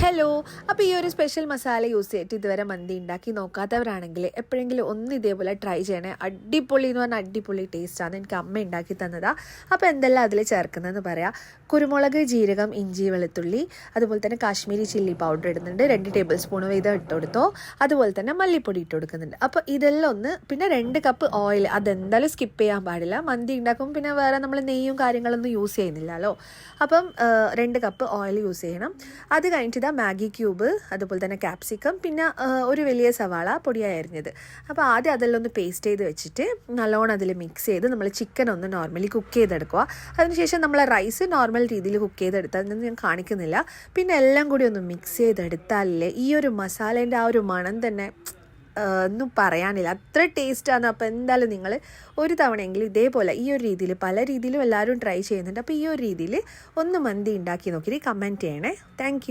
Hello അപ്പോൾ ഈ ഒരു സ്പെഷ്യൽ മസാല യൂസ് ചെയ്തിട്ട് ഇതുവരെ മന്തി ഉണ്ടാക്കി നോക്കാത്തവരാണെങ്കിൽ എപ്പോഴെങ്കിലും ഒന്ന് ഇതേപോലെ ട്രൈ ചെയ്യണേ. അടിപൊളി എന്ന് പറഞ്ഞാൽ അടിപൊളി ടേസ്റ്റാണ് എനിക്ക് അമ്മ ഉണ്ടാക്കി തന്നതാ. അപ്പോൾ എന്തെല്ലാം അതിൽ ചേർക്കുന്നതെന്ന് പറയാം. കുരുമുളക് ജീരകം ഇഞ്ചി വെളുത്തുള്ളി അതുപോലെ തന്നെ കാശ്മീരി ചില്ലി പൗഡർ ഇടുന്നുണ്ട്. രണ്ട് ടേബിൾ സ്പൂൺ വീതം ഇട്ട് കൊടുത്തോ. അതുപോലെ തന്നെ മല്ലിപ്പൊടി ഇട്ട് കൊടുക്കുന്നുണ്ട്. അപ്പോൾ ഇതെല്ലാം ഒന്ന് പിന്നെ രണ്ട് കപ്പ് ഓയിൽ അതെന്തായാലും സ്കിപ്പ് ചെയ്യാൻ പാടില്ല. മന്തി ഉണ്ടാക്കുമ്പോൾ പിന്നെ വേറെ നമ്മൾ നെയ്യും കാര്യങ്ങളൊന്നും യൂസ് ചെയ്യുന്നില്ലല്ലോ. അപ്പം രണ്ട് കപ്പ് ഓയിൽ യൂസ് ചെയ്യണം. അത് കഴിഞ്ഞിട്ട് മാഗി ക്യൂബ് അതുപോലെ തന്നെ ക്യാപ്സിക്കം പിന്നെ ഒരു വലിയ സവാള പൊടിയായി അരിഞ്ഞത്. അപ്പോൾ ആദ്യം അതെല്ലാം ഒന്ന് പേസ്റ്റ് ചെയ്ത് വെച്ചിട്ട് നല്ലോണം അതിൽ മിക്സ് ചെയ്ത് നമ്മൾ ചിക്കൻ ഒന്ന് നോർമലി കുക്ക് ചെയ്തെടുക്കുക. അതിനുശേഷം നമ്മൾ റൈസ് നോർമൽ രീതിയിൽ കുക്ക് ചെയ്തെടുത്താൽ അതൊന്നും ഞാൻ കാണിക്കുന്നില്ല. പിന്നെ എല്ലാം കൂടി ഒന്ന് മിക്സ് ചെയ്തെടുത്താലേ ഈ ഒരു മസാലേന്റെ ആ ഒരു മണം തന്നെ ഒന്നും പറയാനില്ല. അത്ര ടേസ്റ്റാണ് അപ്പോൾ എന്തായാലും നിങ്ങൾ ഒരു തവണയെങ്കിലും ഇതേപോലെ ഈ ഒരു രീതിയിൽ പല രീതിയിലും എല്ലാവരും ട്രൈ ചെയ്യുന്നുണ്ട്. അപ്പോൾ ഈ ഒരു രീതിയിൽ ഒന്ന് മന്തി ഉണ്ടാക്കി നോക്കിയിട്ട് കമന്റ് ചെയ്യണേ. താങ്ക്